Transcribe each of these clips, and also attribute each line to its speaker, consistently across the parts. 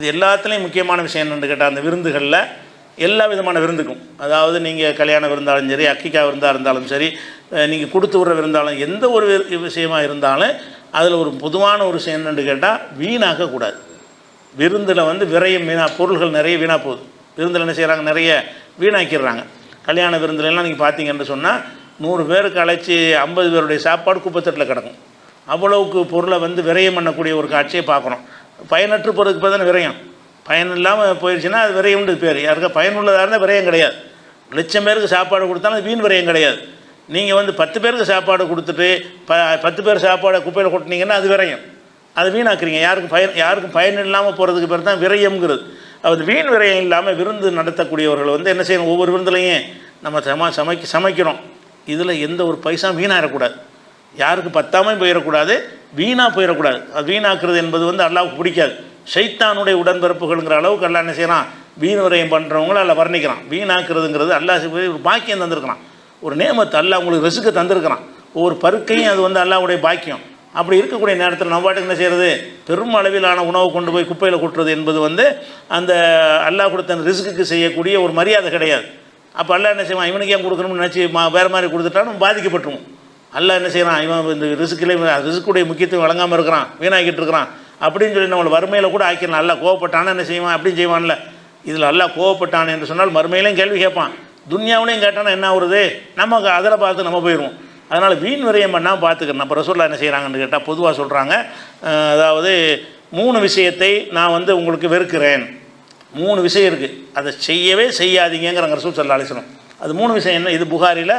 Speaker 1: இது எல்லாத்துலேயும் முக்கியமான விஷயம் என்னென்னு கேட்டால் அந்த விருந்துகளில் எல்லா விதமான விருந்துக்கும். அதாவது நீங்கள் கல்யாண விருந்தாலும் சரி அக்கிக்கா விருந்தாக இருந்தாலும் சரி நீங்கள் கொடுத்து விட்ற விருந்தாலும் எந்த ஒரு வி- விஷயமா இருந்தாலும் அதில் ஒரு பொதுவான ஒரு விஷயம் என்னென்னு கேட்டால் வீணாக்கக்கூடாது விருந்தில் வந்து விரயம் வீணா பொருள்கள் நிறைய வீணாக போகுது. விருந்தில் என்ன செய்கிறாங்க நிறைய வீணாக்கிடுறாங்க. கல்யாண விருந்துலலாம் நீங்கள் பார்த்தீங்கன்னு சொன்னால் நூறு பேருக்கு அழைச்சி ஐம்பது பேருடைய சாப்பாடு குப்பத்தட்டில் கிடக்கும். அவ்வளவுக்கு பொருளை வந்து விரயம் பண்ணக்கூடிய ஒரு காட்சியை பார்க்குறோம் பயனற்று போகிறதுக்கு பேர் தானே விரயம். பயன் இல்லாமல் போயிடுச்சுன்னா அது விரயம்னு பேர். யாருக்கா பயனுள்ளதாக இருந்தால் விரயம் கிடையாது. லட்சம் பேருக்கு சாப்பாடு கொடுத்தாலும் அது வீண் விரயம் கிடையாது. நீங்கள் வந்து பத்து பேருக்கு சாப்பாடு கொடுத்துட்டு ப பத்து பேர் சாப்பாடை குப்பையில் கொட்டினீங்கன்னா அது விரயம். அது வீணாக்குறீங்க. யாருக்கும் பயன் யாருக்கும் பயன் இல்லாமல் போகிறதுக்கு பேர் தான் விரயம்ங்கிறது. அது வீண் விரயம் இல்லாமல் விருந்து நடத்தக்கூடியவர்கள் வந்து என்ன செய்யணும்? ஒவ்வொரு விருந்துலையும் நம்ம சம சமைக்க சமைக்கிறோம். இதில் எந்த ஒரு பைசா வீணாகிடக்கூடாது யாருக்கு பத்தாமல் போயிடக்கூடாது. வீணாக போயிடக்கூடாது அது வீணாக்குறது என்பது வந்து அல்லாவுக்கு பிடிக்காது. ஷைத்தானுடைய உடன்பிறப்புகள்ங்கிற அளவுக்கு அல்லா என்ன செய்யறான்? வீண் விரயம் பண்ணுறவங்கள அல்ல வர்ணிக்கிறான். வீணாக்குறதுங்கிறது அல்லாஹ் ஒரு பாக்கியம் தந்திருக்கிறான். ஒரு நேமத்தை அல்லா உங்களுக்கு ரிசுக்கு தந்திருக்கிறான். ஒவ்வொரு பருக்கையும் அது வந்து அல்லாஹ்வுடைய பாக்கியம். அப்படி இருக்கக்கூடிய நேரத்தில் நம்ம பாட்டுக்கு என்ன செய்கிறது பெரும் அளவிலான உணவு கொண்டு போய் குப்பையில் கொட்டுறது என்பது வந்து அந்த அல்லாஹ் கொடுத்த அந்த செய்யக்கூடிய ஒரு மரியாதை கிடையாது. அப்போ அல்லாஹ் என்ன செய்வான்? இவனுக்கு ஏன் கொடுக்கணும்னு நினச்சி மா வேறு மாதிரி கொடுத்துட்டாலும் பாதிக்கப்பட்டுருவோம். அல்ல என்ன செய்கிறான் இவன் இந்த ரிசுக்கில் ரிசுக்குடைய முக்கியத்துவம் வழங்காமல் இருக்கிறான் வீணாக்கிட்டு இருக்கிறான். அப்படின்னு சொல்லி நம்மளை வறுமையில் கூட ஆக்கிடலாம். அல்ல கோவப்பட்டானா என்ன செய்வான்? அப்படின்னு செய்வான்ல. இதில் அல்லாஹ் கோவப்பட்டான் என்று சொன்னால் மறுமையிலையும் கேள்வி கேட்பான். துன்யாவிலையும் கேட்டானா என்ன ஆகுறது? நம்ம அதில் பார்த்து நம்ம போயிடுவோம். அதனால் வீண் விரயம் பண்ணாமல் பார்த்துக்கணும் நம்ம ரசூல்லா என்ன செய்கிறாங்கன்னு கேட்டால் பொதுவாக சொல்கிறாங்க அதாவது மூணு விஷயத்தை நான் வந்து உங்களுக்கு வெறுக்கிறேன். மூணு விஷயம் இருக்குது அதை செய்யவே செய்யாதீங்கிறாங்க ரசூல் சொல்லா அலிசனம் அது மூணு விஷயம் என்ன? இது புகாரில்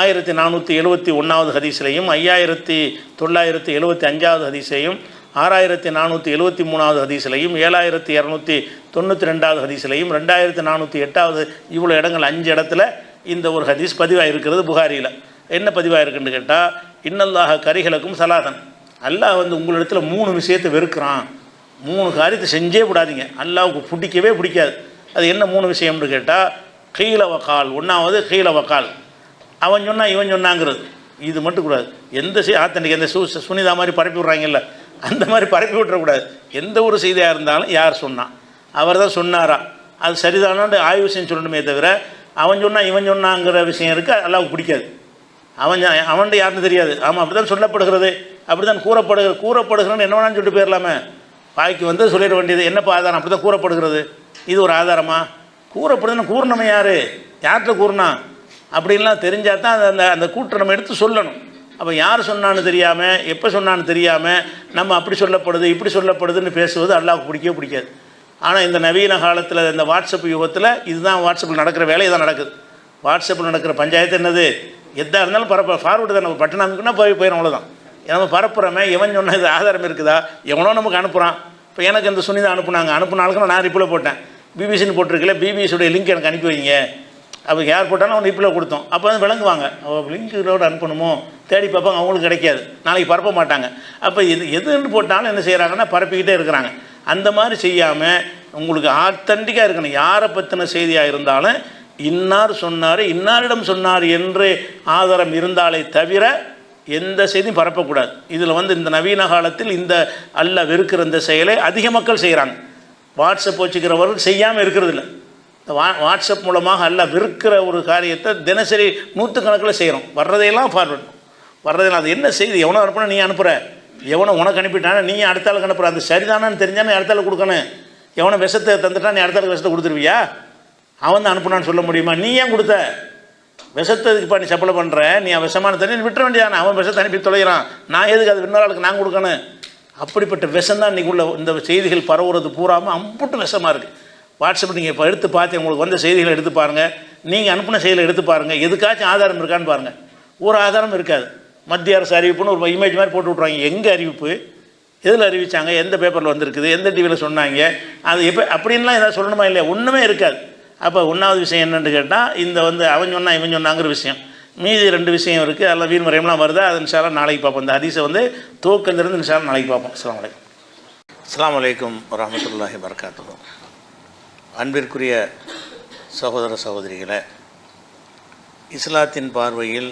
Speaker 1: ஆயிரத்தி நானூற்றி எழுபத்தி ஒன்றாவது ஹதீஸ்லையும் ஐயாயிரத்தி தொள்ளாயிரத்தி எழுபத்தி அஞ்சாவது ஹதீஸையும் ஆறாயிரத்தி நானூற்றி எழுபத்தி மூணாவது ஹதீஸ்லையும் ஏழாயிரத்தி இரநூத்தி தொண்ணூற்றி ரெண்டாவது ஹதீஸ்லையும் ரெண்டாயிரத்தி நானூற்றி எட்டாவது இவ்வளோ இடங்கள் அஞ்சு இடத்துல இந்த ஒரு ஹதீஸ் பதிவாக இருக்கிறது புகாரியில் என்ன பதிவாக இருக்குன்னு கேட்டால் இன்னல்லாக கரிகளுக்கும் சலாதன் அல்லாஹ் வந்து உங்களிடத்தில் மூணு விஷயத்தை வெறுக்கிறான். மூணு காரியத்தை செஞ்சே விடாதீங்க. அல்லாவுக்கு பிடிக்கவே பிடிக்காது. அது என்ன மூணு விஷயம்னு கேட்டால் கீழ வக்கால் ஒன்றாவது கீழ வக்கால். அவன் சொன்னால் இவன் சொன்னாங்கிறது. இது மட்டும் கூடாது. எந்த செய் ஆத்தன்னைக்கு எந்த சு சுனிதா மாதிரி பரப்பி விட்றாங்கல்ல அந்த மாதிரி பரப்பி விட்டுறக்கூடாது. எந்த ஒரு செய்தியாக இருந்தாலும் யார் சொன்னான் அவர் தான் சொன்னாரா. அது சரிதானான்னு ஆய்வு செஞ்சு சொல்லணுமே தவிர அவன் சொன்னால் இவன் சொன்னாங்கிற விஷயம் இருக்குது அல்லாவுக்கு பிடிக்காது. அவன் அவன்கிட்ட யாருன்னு தெரியாது. ஆமாம் அப்படி தான் சொல்லப்படுகிறது. அப்படி தான் கூறப்படுகிறது கூறப்படுகிறன்னு என்ன வேணாலும் சொல்லிட்டு போயிடலாமே. வாய்க்கு வந்து சொல்லிட வேண்டியது. என்னப்பா ஆதாரம்? அப்படி தான் கூறப்படுகிறது. இது ஒரு ஆதாரமாக கூறப்படுதுன்னு கூறினவன் யார்? யார்கிட்ட கூறினா அப்படின்லாம் தெரிஞ்சால் தான் அந்த- அந்த அந்த கூற்றை நம்ம எடுத்து சொல்லணும். அப்போ யார் சொன்னான்னு தெரியாமல் எப்போ சொன்னான்னு தெரியாமல் நம்ம அப்படி சொல்லப்படுது இப்படி சொல்லப்படுதுன்னு பேசுவது அல்லாவுக்கு பிடிக்கவே பிடிக்காது. ஆனால் இந்த நவீன காலத்தில் இந்த வாட்ஸ்அப் யுகத்தில் இதுதான் வாட்ஸ்அப்பில் நடக்கிற வேலையை தான் நடக்குது. வாட்ஸ்அப்பில் நடக்கிற பஞ்சாயத்து என்னது? எதாக இருந்தாலும் பரப்ப ஃபார்வர்டு தான் நம்ம பட்டன் அமைக்கணும்னா போய் போயிடும் அவ்வளோதான் நம்ம பரப்புறமே எவன் சொன்ன இது ஆதாரம் இருக்குதா? எவனோ நமக்கு அனுப்புகிறான் இப்போ எனக்கு இந்த சுனிதா அனுப்புனாங்க. அனுப்புனாலுக்கு நான் ரிப்ளை போட்டேன். பிபிசின்னு போட்டிருக்கல பிபிசியுடைய லிங்க் எனக்கு அனுப்பி வைங்க. அப்போ யார் போட்டாலும் அவன் ரிப்ளை கொடுத்தோம். அப்போ வந்து விளங்குவாங்க. அவள் லிங்க்கோட அனுப்பணுமோ தேடி பார்ப்பாங்க அவங்களுக்கு கிடைக்காது. நாளைக்கு பரப்ப மாட்டாங்க. அப்போ எது எதுன்னு போட்டாலும் என்ன செய்கிறாங்கன்னா பரப்பிக்கிட்டே இருக்கிறாங்க. அந்த மாதிரி செய்யாமல் உங்களுக்கு ஆத்தண்டிக்காக இருக்கணும். யாரை பற்றின செய்தியாக இருந்தாலும் இன்னார் சொன்னார் இன்னாரிடம் சொன்னார் என்று ஆதாரம் இருந்தாலே தவிர எந்த செய்தியும் பரப்பக்கூடாது. இதில் வந்து இந்த நவீன காலத்தில் இந்த அல்ல வெறுக்கிற இந்த செயலை அதிக மக்கள் செய்கிறாங்க வாட்ஸ்அப் வச்சுக்கிறவர்கள் செய்யாமல் இருக்கிறது இல்லை இந்த வா வாட்ஸ்அப் மூலமாக அல்ல விற்கிற ஒரு காரியத்தை தினசரி நூற்றுக்கணக்கில் செய்கிறோம். வர்றதையெல்லாம் ஃபார்வர்ட் வர்றதெல்லாம் அது என்ன செய்து? எவனோ அனுப்புனா நீ அனுப்புகிற எவனோ உனக்கு அனுப்பிட்டானா நீ அடுத்த ஆளுக்கு அனுப்புகிற அந்த சரிதானான்னு தெரிஞ்சால் நீ அடுத்த ஆளுக்கு கொடுக்கணும். எவனோ விஷத்தை தந்துட்டா நீ அடுத்த விஷத்தை கொடுத்துருவியா? அவன் தான் அனுப்புனான்னு சொல்ல முடியுமா? நீ ஏன் கொடுத்த? விஷத்ததுக்கு பண்ணி சப்ளை பண்ணுற நீ விஷமான தண்ணி விட்டுற வேண்டியதானே? அவன் விஷத்தை அனுப்பி தொலைகிறான். நான் எதுக்கு அது இன்னொரு ஆளுக்கு நான் கொடுக்கணும்? அப்படிப்பட்ட விஷம் தான் இன்றைக்கி உள்ள இந்த செய்திகள் பரவுறது பூராமல் அம்புட்டு விஷமாக இருக்குது வாட்ஸ்அப் நீங்கள் இப்போ எடுத்து பார்த்து உங்களுக்கு வந்த செய்திகளை எடுத்து பாருங்கள் நீங்கள் அனுப்பின செய்திகளை எடுத்து பாருங்கள் எதுக்காச்சும் ஆதாரம் இருக்கான்னு பாருங்கள் ஒரு ஆதாரம் இருக்காது. மத்திய அரசு அறிவிப்புன்னு ஒரு இமேஜ் மாதிரி போட்டு விட்ருவாங்க எங்கே அறிவிப்பு? எதில் அறிவிச்சாங்க? எந்த பேப்பரில் வந்திருக்குது? எந்த டிவியில் சொன்னாங்க? அது எப்போ அப்படின்லாம் ஏதாவது சொல்லணுமா இல்லையா? ஒன்றுமே இருக்காது. அப்போ ஒன்றாவது விஷயம் என்னென்னு கேட்டால் இந்த வந்து அவன் சொன்னான் இவன் சொன்னாங்கிற விஷயம். மீதி ரெண்டு விஷயம் இருக்குது அதில் வீண் முறையெல்லாம் வருதா? அது இன்ஷால்லாம் நாளைக்கு பார்ப்போம். இந்த ஹதீஸை வந்து தூக்கந்திருந்து இன்ஷால்லாம் நாளைக்கு பார்ப்போம். அஸ்லாம் அலைக்கும். அஸ்லாம் வலைக்கம் வரமத்துல்லாஹி வரகாத்துஹு அன்பிற்குரிய சகோதர சகோதரிகளை இஸ்லாத்தின் பார்வையில்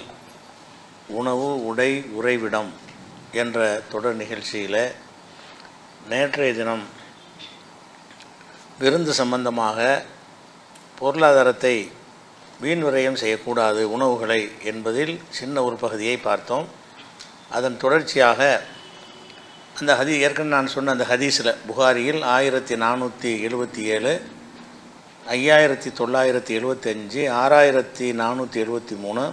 Speaker 1: உணவு உடை உறைவிடம் என்ற தொடர் நிகழ்ச்சியில் நேற்றைய தினம் விருந்து சம்பந்தமாக பொருளாதாரத்தை வீண் விரயம் செய்யக்கூடாது உணவுகளை என்பதில் சின்ன ஒரு பகுதியை பார்த்தோம். அதன் தொடர்ச்சியாக அந்த ஹதி ஏற்கனவே நான் சொன்ன அந்த ஹதீஸில் புகாரியில் ஆயிரத்தி நானூற்றி எழுபத்தி ஏழு ஐயாயிரத்தி தொள்ளாயிரத்தி எழுபத்தஞ்சு ஆறாயிரத்தி நானூற்றி எழுபத்தி மூணு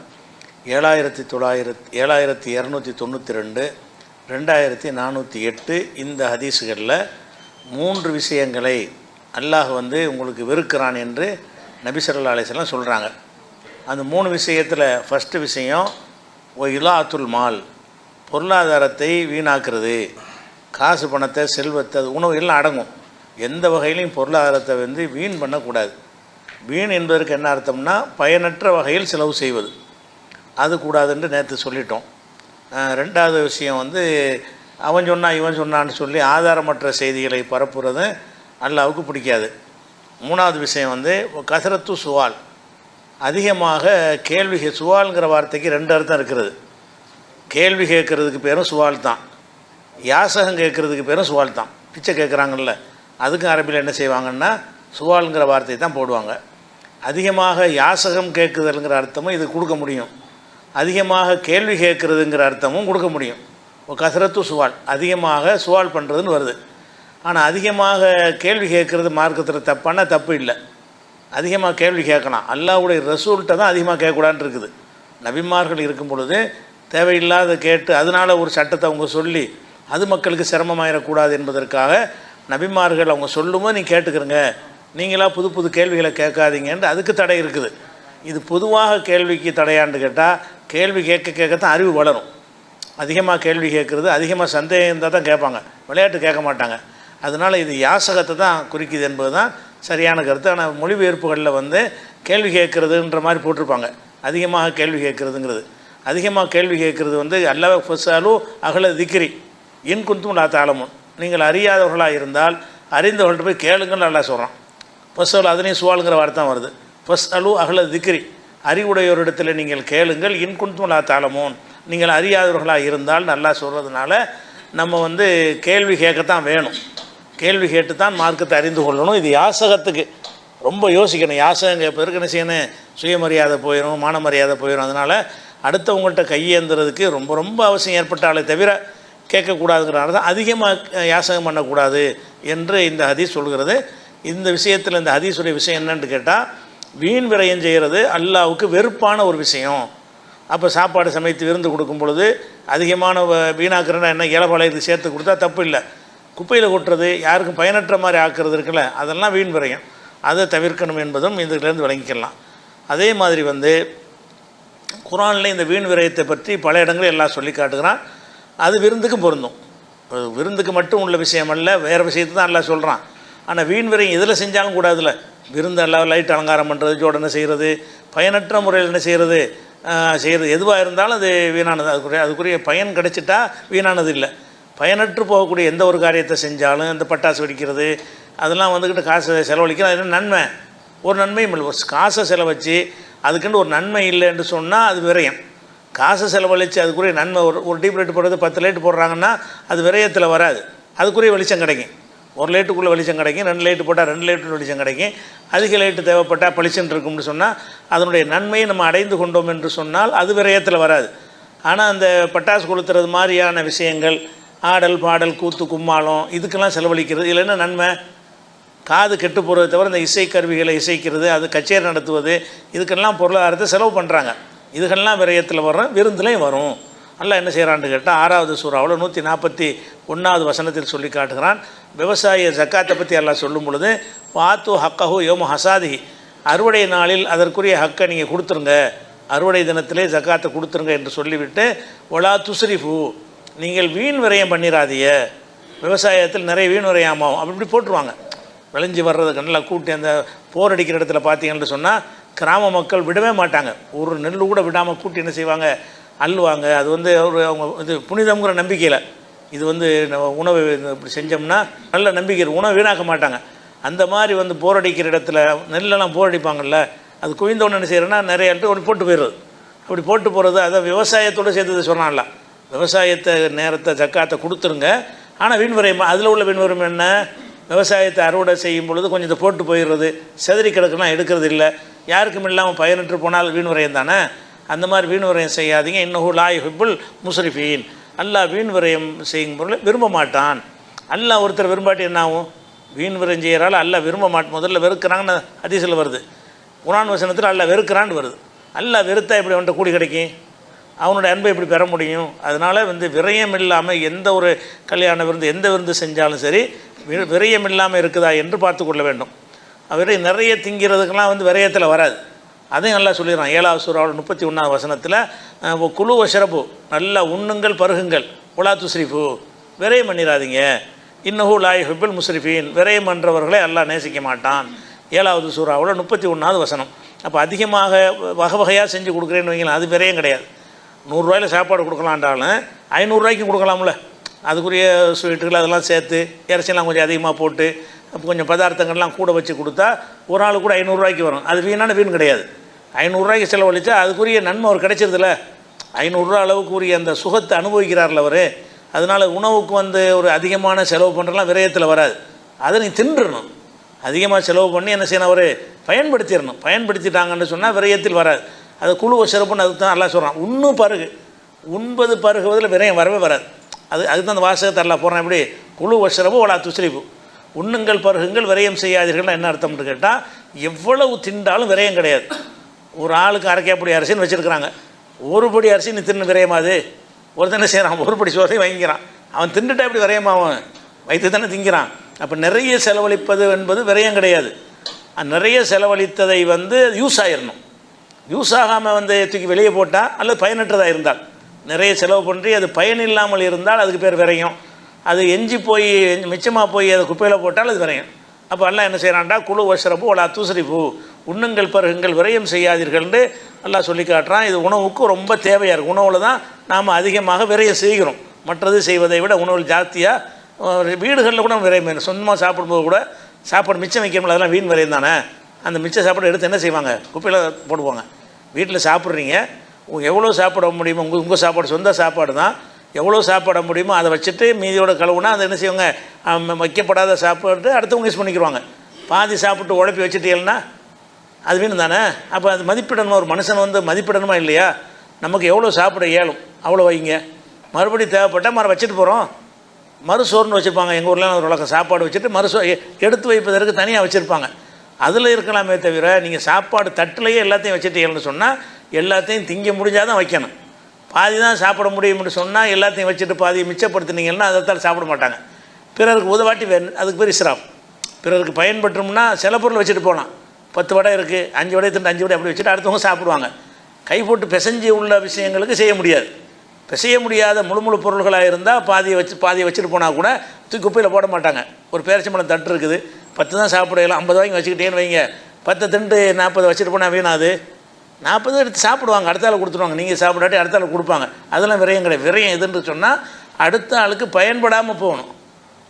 Speaker 1: ஏழாயிரத்தி தொள்ளாயிரத்தி ஏழாயிரத்தி இரநூத்தி தொண்ணூற்றி ரெண்டு ரெண்டாயிரத்தி நானூற்றி எட்டு இந்த ஹதீஸுகளில் மூன்று விஷயங்களை அல்லாஹ் வந்து உங்களுக்கு வெறுக்கிறான் என்று நபி அலிஸ்லாம் சொல்கிறாங்க அந்த மூணு விஷயத்தில் ஃபஸ்ட்டு விஷயம் ஓ இலாத்துல் மால் பொருளாதாரத்தை வீணாக்குறது. காசு பணத்தை செல்வத்தை அது உணவு எல்லாம் அடங்கும். எந்த வகையிலையும் பொருளாதாரத்தை வந்து வீண் பண்ணக்கூடாது. வீண் என்பதற்கு என்ன அர்த்தம்னா பயனற்ற வகையில் செலவு செய்வது. அது கூடாதுன்னு நேற்று சொல்லிட்டோம். ரெண்டாவது விஷயம் வந்து அவன் சொன்னான் இவன் சொன்னான்னு சொல்லி ஆதாரமற்ற செய்திகளை பரப்புறது அல்லாவுக்கு பிடிக்காது. மூணாவது விஷயம் வந்து கசரத்து சுவால். அதிகமாக கேள்வி சுவால்ங்கிற வார்த்தைக்கு ரெண்டு அர்த்தம் இருக்கிறது. கேள்வி கேட்குறதுக்கு பேரும் சுவால் தான். யாசகம் கேட்குறதுக்கு பேரும் சுவால் தான். பிச்சை கேட்குறாங்கல்ல அதுக்கும் அரபியில் என்ன செய்வாங்கன்னா சுவால்ங்கிற வார்த்தை தான் போடுவாங்க. அதிகமாக யாசகம் கேட்குதல்ங்கிற அர்த்தமும் இது கொடுக்க முடியும். அதிகமாக கேள்வி கேட்குறதுங்கிற அர்த்தமும் கொடுக்க முடியும். கசரத்து சுவால். அதிகமாக சுவால் பண்ணுறதுன்னு வருது. ஆனால் அதிகமாக கேள்வி கேட்குறது மார்க்கத்தில் தப்பான தப்பு இல்லை. அதிகமாக கேள்வி கேட்கலாம். அல்லாவுடைய ரசூல்கிட்ட தான் அதிகமாக கேட்கக்கூடாதுன்னு இருக்குது. நபிமார்கள் இருக்கும் பொழுது தேவையில்லாத கேட்டு அதனால் ஒரு சட்டத்தை அவங்க சொல்லி அது மக்களுக்கு சிரமமாயிடக்கூடாது என்பதற்காக நபிமார்கள் அவங்க சொல்லும்போது நீ கேட்டுக்கிறங்க. நீங்களாக புது புது கேள்விகளை கேட்காதீங்கன்ட்டு அதுக்கு தடை இருக்குது. இது பொதுவாக கேள்விக்கு தடையான்னு கேட்டால் கேள்வி கேட்க கேட்க தான் அறிவு வளரும். அதிகமாக கேள்வி கேட்குறது அதிகமாக சந்தேகம் இருந்தால் தான் கேட்பாங்க. விளையாட்டு கேட்க மாட்டாங்க. அதனால் இது யாசகத்தை தான் குறிக்குது என்பது தான் சரியான கருத்து. ஆனால் மொழிபெயர்ப்புகளில் வந்து கேள்வி கேட்குறதுன்ற மாதிரி போட்டிருப்பாங்க. அதிகமாக கேள்வி கேட்குறதுங்கிறது. அதிகமாக கேள்வி கேட்குறது வந்து அல்லவ ஃபசாலு அகல திக்ரி. இன் குந்தும் லா தாளமும் நீங்கள் அறியாதவர்களாக இருந்தால் அறிந்தவர்கள்ட்ட போய் கேளுங்கன்னு நல்லா சொல்கிறான் ஃபஸ்ஸல் அதனையும் சுவாலுங்கிற வார்த்தை வருது. ஃபஸ் அலு அகல திக்ரி. அறிவுடையோரிடத்தில் நீங்கள் கேளுங்கள். இன் குந்தும் லா தாளமோன் நீங்கள் அறியாதவர்களாக இருந்தால் நல்லா சொல்கிறதுனால நம்ம வந்து கேள்வி கேட்கத்தான் வேணும். கேள்வி கேட்டு தான் மார்க்கத்தை அறிந்து கொள்ளணும். இது யாசகத்துக்கு ரொம்ப யோசிக்கணும். யாசகம் கேட்பதற்கு என்ன செய்யணும்? சுயமரியாதை போயிடும் மானமரியாதை போயிடும் அதனால் அடுத்தவங்கள்ட்ட கையேந்துறதுக்கு ரொம்ப ரொம்ப அவசியம் ஏற்பட்டாலே தவிர கேட்கக்கூடாதுங்கிறனால தான் அதிகமாக யாசகம் பண்ணக்கூடாது என்று இந்த ஹதீஸ் சொல்கிறது. இந்த விஷயத்தில் இந்த ஹதீஸுடைய விஷயம் என்னன்னு கேட்டால் வீண் விரயம் செய்கிறது அல்லாவுக்கு வெறுப்பான ஒரு விஷயம். அப்போ சாப்பாடு சமைத்து விருந்து கொடுக்கும் பொழுது அதிகமான வீணாக்கிறனா என்ன? இலபாளையத்துக்கு சேர்த்து கொடுத்தா தப்பு இல்லை. குப்பையில் கொட்டுறது யாருக்கும் பயனற்ற மாதிரி ஆக்குறது இருக்குல்ல அதெல்லாம் வீண் விரையும். அதை தவிர்க்கணும் என்பதும் இதுலேருந்து விளங்கிக்கலாம். அதே மாதிரி வந்து குரானில் இந்த வீண் விரயத்தை பற்றி பல இடங்களில் எல்லாம் சொல்லி காட்டுகிறான். அது விருந்துக்கும் பொருந்தும். விருந்துக்கு மட்டும் உள்ள விஷயம் அல்ல வேறு விஷயத்தை தான் எல்லாம் சொல்கிறான் ஆனால் வீண் விரயம் எதில் செஞ்சாலும் கூடாதுல்ல. விருந்து எல்லாம் லைட் அலங்காரம் பண்ணுறது ஜோடனை செய்கிறது பயனற்ற முறையில் என்ன செய்கிறது செய்கிறது எதுவாக இருந்தாலும் அது வீணானது. அதுக்குரிய அதுக்குரிய பயன் கிடைச்சிட்டா வீணானது இல்லை. பயனற்று போகக்கூடிய எந்த ஒரு காரியத்தை செஞ்சாலும் இந்த பட்டாசு வெடிக்கிறது அதெல்லாம் வந்துக்கிட்டு காசை செலவழிக்கிறது அது என்ன நன்மை? ஒரு நன்மையும் இல்லை. ஒரு காசை செலவச்சு அதுக்குன்னு ஒரு நன்மை இல்லை என்று சொன்னால் அது விரயம். காசை செலவழித்து அதுக்குரிய நன்மை ஒரு ஒரு டீப் லைட் போடுறது பத்து லைட் போடுறாங்கன்னா அது விரயத்தில் வராது. அதுக்குரிய வெளிச்சம் கிடைக்கும். ஒரு லைட்டுக்குள்ளே வெளிச்சம் கிடைக்கும் ரெண்டு லைட்டு போட்டால் ரெண்டு லைட்டு வெளிச்சம் கிடைக்கும். அதிக லைட்டு தேவைப்பட்டால் பளிச்சுன்னு இருக்கும்னு சொன்னால் அதனுடைய நன்மையை நம்ம அடைந்து கொண்டோம் என்று சொன்னால் அது விரயத்தில் வராது. ஆனால் அந்த பட்டாசு கொளுத்துறது மாதிரியான விஷயங்கள் ஆடல் பாடல் கூத்து கும்மாளம் இதுக்கெல்லாம் செலவழிக்கிறது. இதில் என்ன நன்மை? காது கெட்டு போகிறத தவிர இந்த இசை கருவிகளை இசைக்கிறது அது கச்சேரி நடத்துவது இதுக்கெல்லாம் பொருளாதாரத்தை செலவு பண்ணுறாங்க இதுக்கெல்லாம் விரயத்தில் வரும் விருந்துலேயும் வரும். நல்லா என்ன செய்கிறான்னு கேட்டால் ஆறாவது சூறாவில் நூற்றி நாற்பத்தி ஒன்றாவது வசனத்தில் சொல்லி காட்டுகிறான். விவசாய ஜக்காத்தை பற்றி எல்லாம் சொல்லும் பொழுது வாத்து ஹக்கஹு யோமு ஹசாதி அறுவடை நாளில் அதற்குரிய ஹக்கை நீங்கள் கொடுத்துருங்க. அறுவடை தினத்திலே ஜக்காத்தை கொடுத்துருங்க என்று சொல்லிவிட்டு ஒலா துஸ்ரிஃபு. நீங்கள் வீண் விரயம் பண்ணிடாதீங்க விவசாயத்தில் நிறைய வீண் விரயமாகும் அப்படி இப்படி போட்டுருவாங்க. விளைஞ்சி வர்றதுக்கு நல்லா கூட்டி அந்த போர் அடிக்கிற இடத்துல பார்த்தீங்கன்னு சொன்னால் கிராம மக்கள் விடவே மாட்டாங்க. ஒரு நெல் கூட விடாமல் கூட்டி என்ன செய்வாங்க? அள்ளுவாங்க. அது வந்து ஒரு அவங்க இது புனிதம்ங்கிற நம்பிக்கையில். இது வந்து உணவு இப்படி செஞ்சோம்னா நல்ல நம்பிக்கை உணவு வீணாக்க மாட்டாங்க. அந்த மாதிரி வந்து போர் அடிக்கிற இடத்துல நெல்லெல்லாம் போர் அடிப்பாங்கள்ல அது குவிந்தவொன்னு என்ன செய்கிறேன்னா நிறைய இடத்துல ஒன்று போட்டு போயிடுறது. அப்படி போட்டு போகிறது அதை விவசாயத்தோடு சேர்த்து சொன்னான்ல. விவசாயத்தை நேரத்தை ஜக்காத்தை கொடுத்துருங்க. ஆனால் வீண் விரயம் அதில் உள்ள வீண் விரயம் என்ன? விவசாயத்தை அறுவடை செய்யும் பொழுது கொஞ்சம் இதை போட்டு போயிடுறது. செதறி கிடக்குன்னா எடுக்கிறது இல்லை. யாருக்கும் இல்லாமல் பயனற்று போனால் வீண் விரயம் தானே? அந்த மாதிரி வீண் விரயம் செய்யாதீங்க. இன்னும் லாய் ஹிப்புல் முஸ்ரிஃபீன். அல்லாஹ் வீண் விரயம் செய்யும் பொருள் விரும்ப மாட்டான். அல்லாஹ் ஒருத்தர் விரும்பாட்டி என்ன ஆகும்? வீண் விரயம் செய்கிறாள் அல்லாஹ் விரும்ப மாட்டான். முதல்ல வெறுக்கிறாங்கன்னு அதிசயில் வருது. குரான் வசனத்தில் அல்லாஹ் வெறுக்கிறான்னு வருது. அல்லாஹ் வெறுத்தா எப்படி அவன்கிட்ட கூடி கிடைக்கும்? அவனுடைய அன்பை எப்படி பெற முடியும்? அதனால் வந்து விரயம் இல்லாமல் எந்த ஒரு கல்யாண விருந்து எந்த விருந்து செஞ்சாலும் சரி விரயம் இல்லாமல் இருக்குதா என்று பார்த்து கொள்ள வேண்டும். அவரை நிறைய திங்கிறதுக்கெல்லாம் வந்து விரயத்தில் வராது. அதையும் நல்லா சொல்லிடுறான். ஏழாவது சூறாவோட முப்பத்தி ஒன்றாவது வசனத்தில் குழு வசரப்பு நல்லா உண்ணுங்கள் பருகுங்கள். உலா துஸ்ரிஃபு விரயம் பண்ணிடாதீங்க இன்னஹூ லாய் ஹிபில் முஸ்ரிஃபீன் விரயம் பண்ணுறவர்களை எல்லாம் நேசிக்க மாட்டான். ஏழாவது சூறாவோட முப்பத்தி ஒன்றாவது வசனம். அப்போ அதிகமாக வகை வகையாக செஞ்சு கொடுக்குறேன்னு வைங்களேன் அது விரயம் கிடையாது. நூறுரூவாயில் சாப்பாடு கொடுக்கலான்றாலும் ஐநூறுரூவாய்க்கும் கொடுக்கலாம்ல. அதுக்குரிய ஸ்வீட்டுகள் அதெல்லாம் சேர்த்து இறைச்சிலாம் கொஞ்சம் அதிகமாக போட்டு அப்போ கொஞ்சம் பதார்த்தங்கள்லாம் கூட வச்சு கொடுத்தா ஒரு ஆள் கூட ஐநூறுரூவாய்க்கு வரும். அது வீணான வீண் கிடையாது. ஐநூறுரூவாய்க்கு செலவழிச்சா அதுக்குரிய நன்மை அவர் கிடைச்சிருதுல. ஐநூறுரூவா அளவுக்கு உரிய அந்த சுகத்தை அனுபவிக்கிறார்ல அவர். அதனால் உணவுக்கு வந்து ஒரு அதிகமான செலவு பண்ணுறலாம் விரயத்தில் வராது. அதை நீ தின்றுடணும் அதிகமாக செலவு பண்ணி என்ன செய்யணும் அவர்? பயன்படுத்திடணும். பயன்படுத்திட்டாங்கன்னு சொன்னால் விரயத்தில் வராது. அது குழு சிறப்புன்னு அதுக்கு தான் நல்லா சொல்கிறான் இன்னும் பருகு. உண்பது பருகுவதில் விரயம் வரவே வராது. அது அதுக்கு அந்த வாசகத்தை எல்லாம் போடுறேன். எப்படி? குழு வசரவு ஓலா துசிரிப்பு உண்ணுங்கள் பருகுங்கள் விரயம் செய்யாதீர்கள்னா என்ன அர்த்தம்னு கேட்டால் எவ்வளவு திண்டாலும் விரயம் கிடையாது. ஒரு ஆளுக்கு அரைக்காப்படி அரிசின்னு வச்சுருக்குறாங்க. ஒரு படி அரிசி நீ தின்னு விரையமாது ஒருத்தன் என்ன செய்கிறான் ஒரு படி சோறையும் வாங்கிக்கிறான். அவன் தின்னுட்டா எப்படி விரயமாவன் வைத்து தானே திங்கிறான். அப்போ நிறைய செலவழிப்பது என்பது விரயம் கிடையாது. நிறைய செலவழித்ததை வந்து யூஸ் ஆயிடணும் யூஸ் ஆகாமல் வந்து தூக்கி வெளியே போட்டால் அல்லது பயனற்றதாக இருந்தால். நிறைய செலவு பண்ணி அது பயன் இல்லாமல் இருந்தால் அதுக்கு பேர் விரையும். அது எஞ்சி போய் மிச்சமாக போய் அதை குப்பையில் போட்டால் அது விரையும். அப்போ எல்லாம் என்ன செய்கிறான்டா குழு வசரப்பு ஒலா தூசரிப்பு உண்ணுங்கள் பருகுங்கள் விரயம் செய்யாதீர்கள்னு எல்லாம் சொல்லி காட்டுறான். இது உணவுக்கு ரொம்ப தேவையாக இருக்கும் உணவில் தான் நாம் அதிகமாக விரயம் செய்கிறோம். மற்றது செய்வதை விட உணவில் ஜாஸ்தியாக வீடுகளில் கூட விரயம் வேணும் சொந்தமாக சாப்பிடும்போது கூட சாப்பாடு மிச்சம் வைக்கணும்ல அதெல்லாம் வீண் விரயம் தானே? அந்த மிச்ச சாப்பாடு எடுத்து என்ன செய்வாங்க? குப்பையில் போடுவாங்க. வீட்டில் சாப்பிட்றீங்க உங்கள் எவ்வளோ சாப்பிட முடியுமோ உங்கள் உங்கள் சாப்பாடு சொந்த சாப்பாடு தான். எவ்வளோ சாப்பிட முடியுமோ அதை வச்சுட்டு மீதியோட கழுவுனா அதை என்ன செய்வாங்க? வைக்கப்படாத சாப்பாடு அடுத்தவங்க யூஸ் பண்ணிக்கிடுவாங்க பாதி சாப்பிட்டு உழப்பி வச்சுட்டீங்கன்னா அது வேணும் தானே அப்போ அது மதிப்பிடணும்? ஒரு மனுஷன் வந்து மதிப்பிடணுமா இல்லையா? நமக்கு எவ்வளோ சாப்பிட இயலும்? அவ்வளோ வைங்க. மறுபடியும் தேவைப்பட்டால் மறு வச்சுட்டு போகிறோம் மறுசோறுன்னு வச்சுருப்பாங்க எங்கள் ஊரில் ஒரு வழக்கம். சாப்பாடு வச்சுட்டு மறுசோ எடுத்து வைப்பதற்கு தனியாக வச்சுருப்பாங்க. அதில் இருக்கலாமே தவிர நீங்கள் சாப்பாடு தட்டிலையே எல்லாத்தையும் வச்சுட்டீங்கன்னு சொன்னால் எல்லாத்தையும் திங்க முடிஞ்சால் தான் வைக்கணும். பாதி தான் சாப்பிட முடியும்னு சொன்னால் எல்லாத்தையும் வச்சுட்டு பாதியை மிச்சப்படுத்துனீங்கன்னா அதைத்தான் சாப்பிட மாட்டாங்க. பிறருக்கு உதவாட்டி வேணும் அதுக்கு பேர் இஸ்ராப். பிறருக்கு பயன்பட்டும்னா சில பொருள் வச்சுட்டு போகலாம் பத்து வடை இருக்குது அஞ்சு வடை திண்டு அஞ்சு வடை அப்படி வச்சுட்டு அடுத்தவங்க சாப்பிடுவாங்க. கை போட்டு பிசைஞ்சு உள்ள விஷயங்களுக்கு செய்ய முடியாது. பிசைய முடியாத முழு முழு பொருள்களாக இருந்தால் பாதியை வச்சு பாதியை வச்சுட்டு போனால் கூட தூக்கி குப்பையில் போட மாட்டாங்க. ஒரு பேரிச்சம்பழம் தட்டு இருக்குது பத்து தான் சாப்பிடலாம் ஐம்பது வாங்கி வச்சுக்கிட்டேன்னு வைங்க. பத்து திண்டு நாற்பது வச்சுட்டு போனால் வீணாது நாற்பது எடுத்து சாப்பிடுவாங்க அடுத்த ஆள் கொடுத்துருவாங்க. நீங்கள் சாப்பிடாட்டி அடுத்த ஆள் கொடுப்பாங்க. அதெல்லாம் விரயம் கிடையாது. விரயம் எதுன்னு சொன்னால் அடுத்த ஆளுக்கு பயன்படாமல் போகணும்.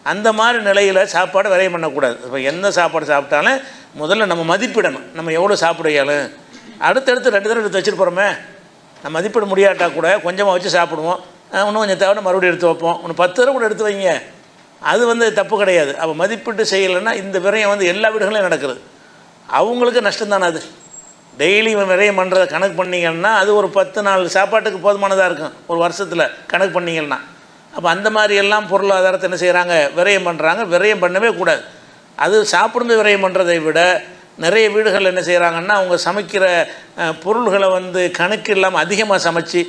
Speaker 1: அந்த மாதிரி நிலையில் சாப்பாடு விரயம் பண்ணக்கூடாது. இப்போ எந்த சாப்பாடு சாப்பிட்டாலும் முதல்ல நம்ம மதிப்பிடணும். நம்ம எவ்வளோ சாப்பிட அடுத்தடுத்து ரெண்டு தடவை எடுத்து வச்சுட்டு போகிறோமே நம்ம மதிப்பிட முடியாட்டா கூட கொஞ்சமாக வச்சு சாப்பிடுவோம். இன்னும் கொஞ்சம் தேவை மறுபடியும் எடுத்து வைப்போம். ஒன்று பத்து தடவை கூட எடுத்து வைங்க. அது வந்து தப்பு கிடையாது. அப்போ மதிப்பிட்டு செய்யலைன்னா இந்த விரயம் வந்து எல்லா வீடுகளையும் நடக்குது அவங்களுக்கு நஷ்டம் தானே அது? டெய்லி விரயம் பண்ணுறத கணக்கு பண்ணிங்கன்னா அது ஒரு பத்து நாள் சாப்பாட்டுக்கு போதுமானதாக இருக்கும். ஒரு வருஷத்தில் கணக்கு பண்ணிங்கன்னா. அப்போ அந்த மாதிரி எல்லாம் பொருளாதாரத்தை என்ன செய்கிறாங்க விரயம் பண்ணுறாங்க விரயம் பண்ணவே கூடாது. அது சாப்பிடும்போது விரயம் பண்ணுறதை விட நிறைய வீடுகள் என்ன செய்கிறாங்கன்னா அவங்க சமைக்கிற பொருள்களை வந்து கணக்கு இல்லாமல் அதிகமாக சமைச்சு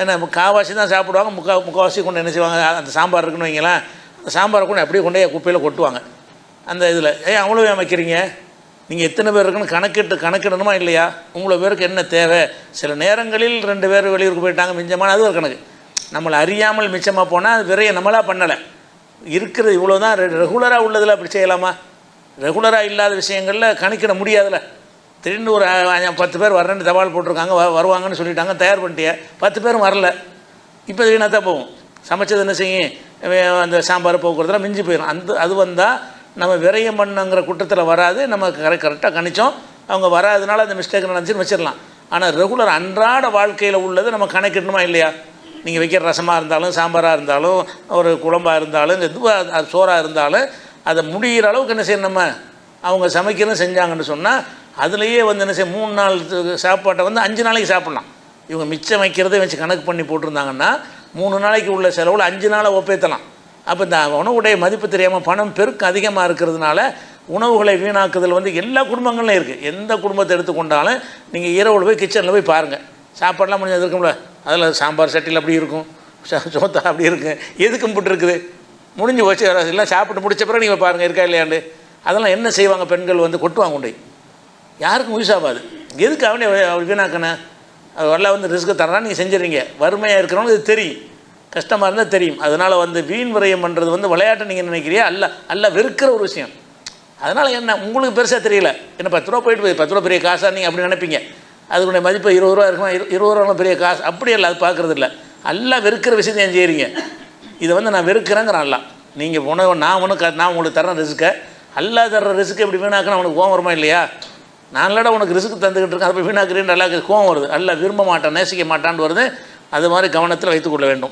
Speaker 1: ஏன்னா காவாசி தான் சாப்பிடுவாங்க. முக்கா முக்கால்வாசி கொண்டு என்ன செய்வாங்க? அந்த சாம்பார் இருக்குன்னு வைங்களேன். சாம்பாரை கூட அப்படியே கொண்டு போய் குப்பையில் கொட்டுவாங்க. அந்த இதில் ஏன் அவ்வளோ ஏன் நீங்கள் எத்தனை பேர் இருக்குன்னு கணக்கிட்டு கணக்கிடணுமா இல்லையா? உங்களை பேருக்கு என்ன தேவை? சில நேரங்களில் ரெண்டு பேர் வெளியூருக்கு போயிட்டாங்க மிஞ்சமான அது ஒரு கணக்கு. நம்மளை அறியாமல் மிச்சமாக போனால் அது விரைய நம்மளாக பண்ணலை. இருக்கிறது இவ்வளோ தான் ரெகுலராக உள்ளதில் அப்படி செய்யலாமா? ரெகுலராக இல்லாத விஷயங்களில் கணக்கிட முடியாதுல்ல திடீர்னு ஒரு பத்து பேர் வரேன்னு தபால் போட்டிருக்காங்க வ- வருவாங்கன்னு சொல்லிட்டாங்க தயார் பண்ணிட்டிய பத்து பேரும் வரல. இப்போ வீணாக தான் போகும். சமைச்சது என்ன செய்யும்? அந்த சாம்பார் போக்குவரத்துலாம் மிஞ்சி போயிடும் அந்த அது வந்தால் நம்ம விரயம் பண்ணுங்கிற குற்றத்தில் வராது. நம்ம கரெக்ட் கரெக்டாக கணிச்சோம். அவங்க வராதனால அந்த மிஸ்டேக் நடந்துச்சுன்னு வச்சிடலாம். ஆனால் ரெகுலர் அன்றாட வாழ்க்கையில் உள்ளது நம்ம கணக்கிடணுமா இல்லையா? நீங்கள் வைக்கிற ரசமாக இருந்தாலும் சாம்பாராக இருந்தாலும் ஒரு குழம்பாக இருந்தாலும் எதுவாக அது சோறாக இருந்தாலும் அதை முடிகிற அளவுக்கு என்ன செய்யணும் நம்ம? அவங்க சமைக்கிறதும் செஞ்சாங்கன்னு சொன்னால் அதுலேயே வந்து என்ன செய்ய மூணு நாள் சாப்பாட்டை வந்து அஞ்சு நாளைக்கு சாப்பிட்லாம். இவங்க மிச்சம் வைக்கிறதே வச்சு கணக்கு பண்ணி போட்டிருந்தாங்கன்னா மூணு நாளைக்கு உள்ள செலவில் அஞ்சு நாளை ஒப்பேற்றலாம் அப்போ இந்த உணவுடைய மதிப்பு தெரியாமல் பணம் பெருக்கம் அதிகமாக இருக்கிறதுனால உணவுகளை வீணாக்குதல் வந்து எல்லா குடும்பங்களும் இருக்குது எந்த குடும்பத்தை எடுத்துக்கொண்டாலும் நீங்கள் இரவில் போய் கிச்சனில் போய் பாருங்கள் சாப்பாடெலாம் முடிஞ்சது இருக்கும்ல. அதில் சாம்பார் சட்டியில் அப்படி இருக்கும். ச- சோத்தா அப்படி இருக்கும் எதுக்கும் இருக்குது? முடிஞ்சு வச்சு எல்லாம் சாப்பிட்டு முடிச்ச பிறகு நீங்கள் பாருங்கள் இருக்கா இல்லையாண்டு. அதெல்லாம் என்ன செய்வாங்க பெண்கள் வந்து கொட்டுவாங்க கொண்டு யாருக்கும் யூஸ் ஆகாது. எதுக்கு அவனே அவள் வீணாக்கணும் அது வரல வந்து ரிஸ்க்கு தரனா நீங்கள் செஞ்சுறீங்க வறுமையாக இருக்கிறவங்க இது தெரியும். கஷ்டமாக இருந்தால் தெரியும். அதனால் வந்து வீண் விரயம் பண்ணுறது வந்து விளையாட்டை நீங்கள் நினைக்கிறியா? அல்ல அல்ல வெறுக்கிற ஒரு விஷயம். அதனால் என்ன உங்களுக்கு பெருசாக தெரியல. என்ன பத்து ரூபா போயிட்டு போய் பத்து ரூபா பெரிய காசாக நீங்கள் அப்படி நினைப்பீங்க. அதுக்குடைய மதிப்பு இருபது ரூபா இருக்குமா? இரு இருபது ரூபா பெரிய காசு. அப்படி இல்லை அது பார்க்குறது இல்லை. அல்ல வெறுக்கிற விஷயத்தை ஏன் செய்கிறீங்க இதை வந்து நான் வெறுக்கிறேங்கிறேன் அல்ல நீங்கள் உணவு நான் உனக்கு நான் உங்களுக்கு தரேன் ரிஸ்க்கை அல்லா தர்ற ரிஸ்க்கு எப்படி வீணாக்கினா உனக்கு கோவம் வருமா இல்லையா? நான் இல்லடா உனக்கு ரிஸ்க் தந்துக்கிட்டு இருக்கேன். அதை வீணாக்குறேன் நல்லா கோவம் வருது. நல்லா விரும்ப மாட்டேன் நேசிக்க மாட்டான்னு வருது. அது மாதிரி கவனத்தில் வைத்துக்கொள்ள வேண்டும்.